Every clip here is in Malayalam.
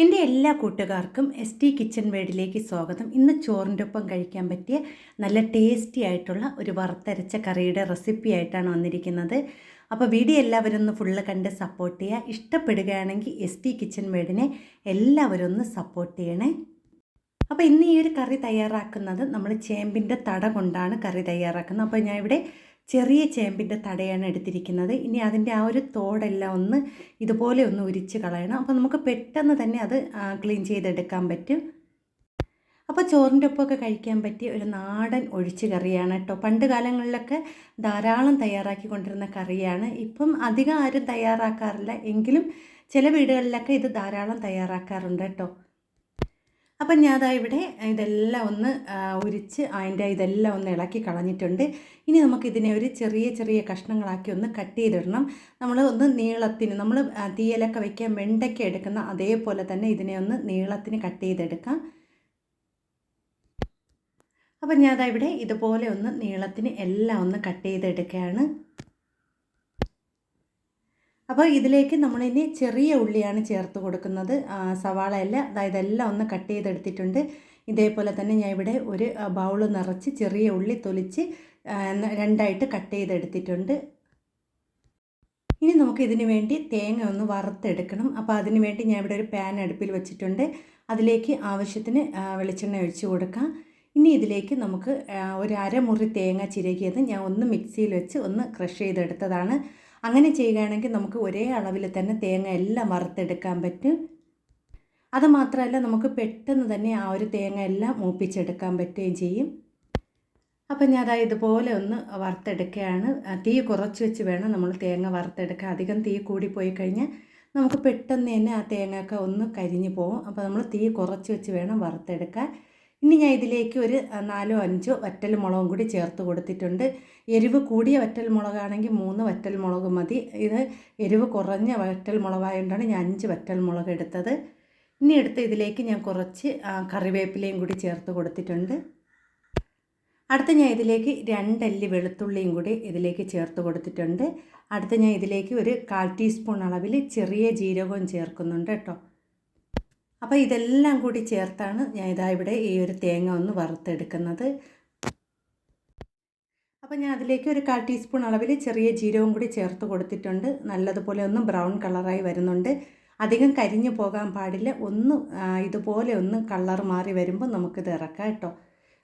എന്റെ എല്ലാ കൂട്ടുകാർക്കും എസ് ടി കിച്ചൺ വേഡിലേക്ക് സ്വാഗതം. ഇന്ന് ചോറിന്റെ ഒപ്പം കഴിക്കാൻ പറ്റിയ നല്ല ടേസ്റ്റി ആയിട്ടുള്ള ഒരു വറുത്തരച്ച കറിയുടെ റെസിപ്പി ആയിട്ടാണ് വന്നിരിക്കുന്നത്. അപ്പോൾ വീഡിയോ എല്ലാവരും ഒന്ന് ഫുള്ള് കണ്ട് സപ്പോർട്ട് ചെയ്യുക. ഇഷ്ടപ്പെടുകയാണെങ്കിൽ എസ് ടി കിച്ചൺ വേഡിനെ എല്ലാവരും ഒന്ന് സപ്പോർട്ട് ചെയ്യണേ. അപ്പോൾ ഇന്ന് ഈ ഒരു കറി തയ്യാറാക്കുന്നത് നമ്മൾ ചേമ്പിന്റെ തട കൊണ്ടാണ് കറി തയ്യാറാക്കുന്നത്. അപ്പോൾ ഞാൻ ഇവിടെ ചെറിയ ചേമ്പിന്റെ തടയാണ് എടുത്തിരിക്കുന്നത്. ഇനി അതിന്റെ ആ ഒരു തോടെല്ലാം ഒന്ന് ഇതുപോലെ ഒന്ന് ഉരിച്ച് കളയണം. അപ്പോൾ നമുക്ക് പെട്ടെന്ന് തന്നെ അത് ക്ലീൻ ചെയ്തെടുക്കാൻ പറ്റും. അപ്പോൾ ചോറിന്റെ ഒപ്പമൊക്കെ കഴിക്കാൻ പറ്റിയ ഒരു നാടൻ ഒഴിച്ച് കറിയാണ് കേട്ടോ. പണ്ട് കാലങ്ങളിലൊക്കെ ധാരാളം തയ്യാറാക്കി കൊണ്ടിരുന്ന കറിയാണ്. ഇപ്പം അധികം ആരും തയ്യാറാക്കാറില്ല. എങ്കിലും ചില വീടുകളിലൊക്കെ ഇത് ധാരാളം തയ്യാറാക്കാറുണ്ട് കേട്ടോ. അപ്പം ഞാൻ ഇവിടെ ഇതെല്ലാം ഒന്ന് ഉരിച്ച് അതിന്റെ ഇതെല്ലാം ഒന്ന് ഇളക്കി കളഞ്ഞിട്ടുണ്ട്. ഇനി നമുക്കിതിനെ ഒരു ചെറിയ ചെറിയ കഷ്ണങ്ങളാക്കി ഒന്ന് കട്ട് ചെയ്തിടണം. നമ്മൾ ഒന്ന് നീളത്തിന് നമ്മൾ തീയലൊക്കെ വയ്ക്കാൻ വെണ്ടയ്ക്ക എടുക്കുന്ന അതേപോലെ തന്നെ ഇതിനെ ഒന്ന് നീളത്തിന് കട്ട് ചെയ്തെടുക്കാം. അപ്പം ഞാൻ അതാ ഇവിടെ ഇതുപോലെ ഒന്ന് നീളത്തിന് എല്ലാം ഒന്ന് കട്ട് ചെയ്തെടുക്കുകയാണ്. അപ്പോൾ ഇതിലേക്ക് നമ്മളിനി ചെറിയ ഉള്ളിയാണ് ചേർത്ത് കൊടുക്കുന്നത്. സവാള അല്ല അതായത് എല്ലാം ഒന്ന് കട്ട് ചെയ്തെടുത്തിട്ടുണ്ട്. ഇതേപോലെ തന്നെ ഞാൻ ഇവിടെ ഒരു ബൗൾ നിറച്ച് ചെറിയ ഉള്ളി തൊലിച്ച് രണ്ടായിട്ട് കട്ട് ചെയ്തെടുത്തിട്ടുണ്ട്. ഇനി നമുക്ക് ഇതിന് വേണ്ടി തേങ്ങ ഒന്ന് വറുത്തെടുക്കണം. അപ്പോൾ അതിന് വേണ്ടി ഞാൻ ഇവിടെ ഒരു പാൻ അടുപ്പിൽ വെച്ചിട്ടുണ്ട്. അതിലേക്ക് ആവശ്യത്തിന് വെളിച്ചെണ്ണ ഒഴിച്ച് കൊടുക്കാം. ഇനി ഇതിലേക്ക് നമുക്ക് ഒരു അരമുറി തേങ്ങ ചിരകിയത് ഞാൻ ഒന്ന് മിക്സിയിൽ വെച്ച് ഒന്ന് ക്രഷ് ചെയ്തെടുത്തതാണ്. അങ്ങനെ ചെയ്യുകയാണെങ്കിൽ നമുക്ക് ഒരേ അളവിൽ തന്നെ തേങ്ങ എല്ലാം വറുത്തെടുക്കാൻ പറ്റും. അത് മാത്രമല്ല നമുക്ക് പെട്ടെന്ന് തന്നെ ആ ഒരു തേങ്ങ എല്ലാം മൂപ്പിച്ചെടുക്കാൻ പറ്റുകയും ചെയ്യും. അപ്പം ഞാൻ അതായത് ഇതുപോലെ ഒന്ന് വറുത്തെടുക്കുകയാണ്. തീ കുറച്ച് വെച്ച് വേണം നമ്മൾ തേങ്ങ വറുത്തെടുക്കുക അധികം തീ കൂടി പോയി കഴിഞ്ഞാൽ നമുക്ക് പെട്ടെന്ന് തന്നെ ആ തേങ്ങയൊക്കെ ഒന്ന് കരിഞ്ഞു പോകും അപ്പോൾ നമ്മൾ തീ കുറച്ച് വെച്ച് വേണം വറുത്തെടുക്കാൻ. ഇനി ഞാൻ ഇതിലേക്ക് ഒരു നാലോ അഞ്ചോ വറ്റൽ മുളകും കൂടി ചേർത്ത് കൊടുത്തിട്ടുണ്ട്. എരിവ് കൂടിയ വറ്റൽ മുളകാണെങ്കിൽ മൂന്ന് വറ്റൽ മുളക് മതി. ഇത് എരിവ് കുറഞ്ഞ വറ്റൽ മുളകായതുകൊണ്ടാണ് ഞാൻ അഞ്ച് വറ്റൽ മുളക് എടുത്തത്. ഇനി എടുത്ത് ഇതിലേക്ക് ഞാൻ കുറച്ച് കറിവേപ്പിലയും കൂടി ചേർത്ത് കൊടുത്തിട്ടുണ്ട്. അടുത്ത് ഞാൻ ഇതിലേക്ക് രണ്ടല്ലി വെളുത്തുള്ളിയും കൂടി ഇതിലേക്ക് ചേർത്ത് കൊടുത്തിട്ടുണ്ട്. അടുത്ത് ഞാൻ ഇതിലേക്ക് ഒരു കാൽ ടീസ്പൂൺ അളവിൽ ചെറിയ ജീരകവും ചേർക്കുന്നുണ്ട് കേട്ടോ. അപ്പോൾ ഇതെല്ലാം കൂടി ചേർത്താണ് ഞാൻ ഇതാ ഇവിടെ ഈ ഒരു തേങ്ങ ഒന്ന് വറുത്തെടുക്കുന്നത്. അപ്പോൾ ഞാൻ അതിലേക്ക് ഒരു കാൽ ടീസ്പൂൺ അളവിൽ ചെറിയ ജീരകം കൂടി ചേർത്ത് കൊടുത്തിട്ടുണ്ട്. നല്ലതുപോലെ ഒന്ന് ബ്രൗൺ കളറായി വരുന്നുണ്ട്. അധികം കരിഞ്ഞു പോകാൻ പാടില്ല. ഒന്ന് ഇതുപോലെ ഒന്ന് കളർ മാറി വരുമ്പോൾ നമുക്കിത് ഇറക്കാം കേട്ടോ.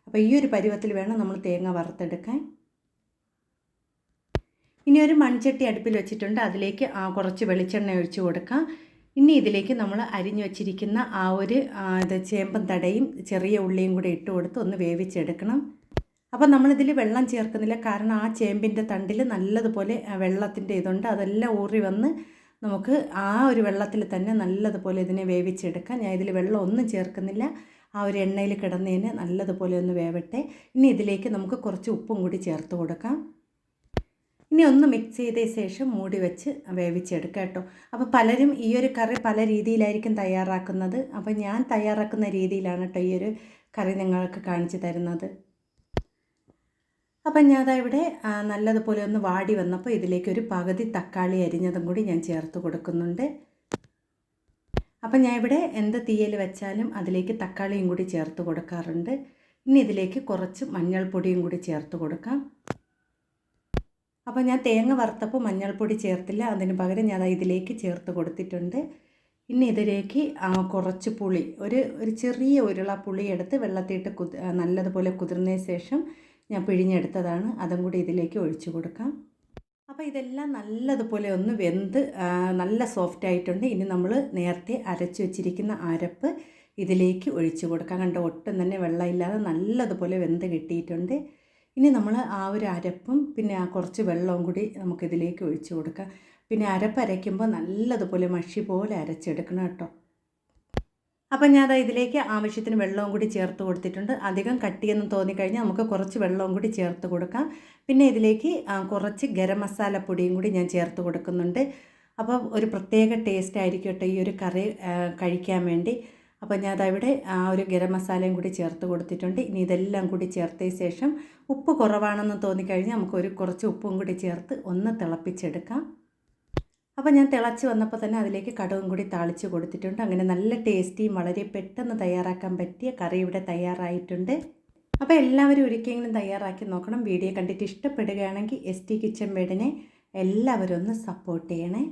അപ്പോൾ ഈ ഒരു പരുവത്തിൽ വേണം നമ്മൾ തേങ്ങ വറുത്തെടുക്കാൻ. ഇനി ഒരു മൺചട്ടി അടുപ്പിൽ വെച്ചിട്ടുണ്ട്. അതിലേക്ക് കുറച്ച് വെളിച്ചെണ്ണ ഒഴിച്ച് കൊടുക്കാം. ഇനി ഇതിലേക്ക് നമ്മൾ അരിഞ്ഞു വച്ചിരിക്കുന്ന ആ ഒരു ചേമ്പൻ തടയും ചെറിയ ഉള്ളിയും കൂടി ഇട്ട് കൊടുത്ത് ഒന്ന് വേവിച്ചെടുക്കണം. അപ്പോൾ നമ്മളിതിൽ വെള്ളം ചേർക്കുന്നില്ല. കാരണം ആ ചേമ്പിന്റെ തണ്ടിൽ നല്ലതുപോലെ വെള്ളത്തിന്റെ ഇതുണ്ട്. അതെല്ലാം ഊറി വന്ന് നമുക്ക് ആ ഒരു വെള്ളത്തിൽ തന്നെ നല്ലതുപോലെ ഇതിനെ വേവിച്ചെടുക്കാം. ഞാൻ ഇതിൽ വെള്ളം ഒന്നും ചേർക്കുന്നില്ല. ആ ഒരു എണ്ണയിൽ കിടന്നതിന് നല്ലതുപോലെ ഒന്ന് വേവട്ടെ. ഇനി ഇതിലേക്ക് നമുക്ക് കുറച്ച് ഉപ്പും കൂടി ചേർത്ത് കൊടുക്കാം. ഇനി ഒന്ന് മിക്സ് ചെയ്ത ശേഷം മൂടി വെച്ച് വേവിച്ചെടുക്കുക കേട്ടോ. അപ്പോൾ പലരും ഈ ഒരു കറി പല രീതിയിലായിരിക്കും തയ്യാറാക്കുന്നത്. അപ്പോൾ ഞാൻ തയ്യാറാക്കുന്ന രീതിയിലാണ് കേട്ടോ ഈ ഒരു കറി നിങ്ങൾക്ക് കാണിച്ചു തരുന്നത്. അപ്പം ഞാൻ ഇവിടെ നല്ലതുപോലെ ഒന്ന് വാടി വന്നപ്പോൾ ഇതിലേക്ക് ഒരു പകുതി തക്കാളി അരിഞ്ഞതും കൂടി ഞാൻ ചേർത്ത് കൊടുക്കുന്നുണ്ട്. അപ്പം ഞാൻ ഇവിടെ എന്ത് തീയൽ വെച്ചാലും അതിലേക്ക് തക്കാളിയും കൂടി ചേർത്ത് കൊടുക്കാറുണ്ട്. ഇനി ഇതിലേക്ക് കുറച്ച് മഞ്ഞൾപ്പൊടിയും കൂടി ചേർത്ത് കൊടുക്കാം. അപ്പോൾ ഞാൻ തേങ്ങ വറുത്തപ്പോൾ മഞ്ഞൾപ്പൊടി ചേർത്തില്ല. അതിന് പകരം ഞാൻ ഇതിലേക്ക് ചേർത്ത് കൊടുത്തിട്ടുണ്ട്. ഇനി ഇതിലേക്ക് കുറച്ച് പുളി. ഒരു ഒരു ചെറിയ ഉരുള പുളി എടുത്ത് വെള്ളത്തിയിട്ട് കുതി നല്ലതുപോലെ കുതിർന്നതിന് ശേഷം ഞാൻ പിഴിഞ്ഞെടുത്തതാണ്. അതും കൂടി ഇതിലേക്ക് ഒഴിച്ചു കൊടുക്കാം. അപ്പോൾ ഇതെല്ലാം നല്ലതുപോലെ ഒന്ന് വെന്ത് നല്ല സോഫ്റ്റ് ആയിട്ടുണ്ട്. ഇനി നമ്മൾ നേരത്തെ അരച്ചു വെച്ചിരിക്കുന്ന അരപ്പ് ഇതിലേക്ക് ഒഴിച്ചു കൊടുക്കാം. കണ്ട? ഒട്ടും തന്നെ വെള്ളമില്ലാതെ നല്ലതുപോലെ വെന്ത് കിട്ടിയിട്ടുണ്ട്. ഇനി നമ്മൾ ആ ഒരു അരപ്പും പിന്നെ ആ കുറച്ച് വെള്ളവും കൂടി നമുക്കിതിലേക്ക് ഒഴിച്ചു കൊടുക്കാം. പിന്നെ അരപ്പ് അരയ്ക്കുമ്പോൾ നല്ലതുപോലെ മഷി പോലെ അരച്ചെടുക്കണം കേട്ടോ. അപ്പം ഞാൻ ഇതിലേക്ക് ആവശ്യത്തിന് വെള്ളവും കൂടി ചേർത്ത് കൊടുത്തിട്ടുണ്ട്. അധികം കട്ടിയെന്ന് തോന്നിക്കഴിഞ്ഞാൽ നമുക്ക് കുറച്ച് വെള്ളവും കൂടി ചേർത്ത് കൊടുക്കാം. പിന്നെ ഇതിലേക്ക് കുറച്ച് ഗരം മസാല പൊടിയും കൂടി ഞാൻ ചേർത്ത് കൊടുക്കുന്നുണ്ട്. അപ്പോൾ ഒരു പ്രത്യേക ടേസ്റ്റ് ആയിരിക്കും കേട്ടോ ഈ ഒരു കറി കഴിക്കാൻ വേണ്ടി. അപ്പോൾ ഞാൻ അതവിടെ ആ ഒരു ഗരം മസാലയും കൂടി ചേർത്ത് കൊടുത്തിട്ടുണ്ട്. ഇനി ഇതെല്ലാം കൂടി ചേർത്തതിന് ശേഷം ഉപ്പ് കുറവാണെന്ന് തോന്നിക്കഴിഞ്ഞാൽ നമുക്കൊരു കുറച്ച് ഉപ്പും കൂടി ചേർത്ത് ഒന്ന് തിളപ്പിച്ചെടുക്കാം. അപ്പോൾ ഞാൻ തിളച്ച് വന്നപ്പോൾ തന്നെ അതിലേക്ക് കടുവും കൂടി താളിച്ച് കൊടുത്തിട്ടുണ്ട്. അങ്ങനെ നല്ല ടേസ്റ്റിയും വളരെ പെട്ടെന്ന് തയ്യാറാക്കാൻ പറ്റിയ കറി ഇവിടെ തയ്യാറായിട്ടുണ്ട്. അപ്പോൾ എല്ലാവരും ഒരിക്കലെങ്കിലും തയ്യാറാക്കി നോക്കണം. വീഡിയോ കണ്ടിട്ട് ഇഷ്ടപ്പെടുകയാണെങ്കിൽ എസ് ടി കിച്ചൻ വീടിനെ എല്ലാവരും ഒന്ന് സപ്പോർട്ട് ചെയ്യണേ.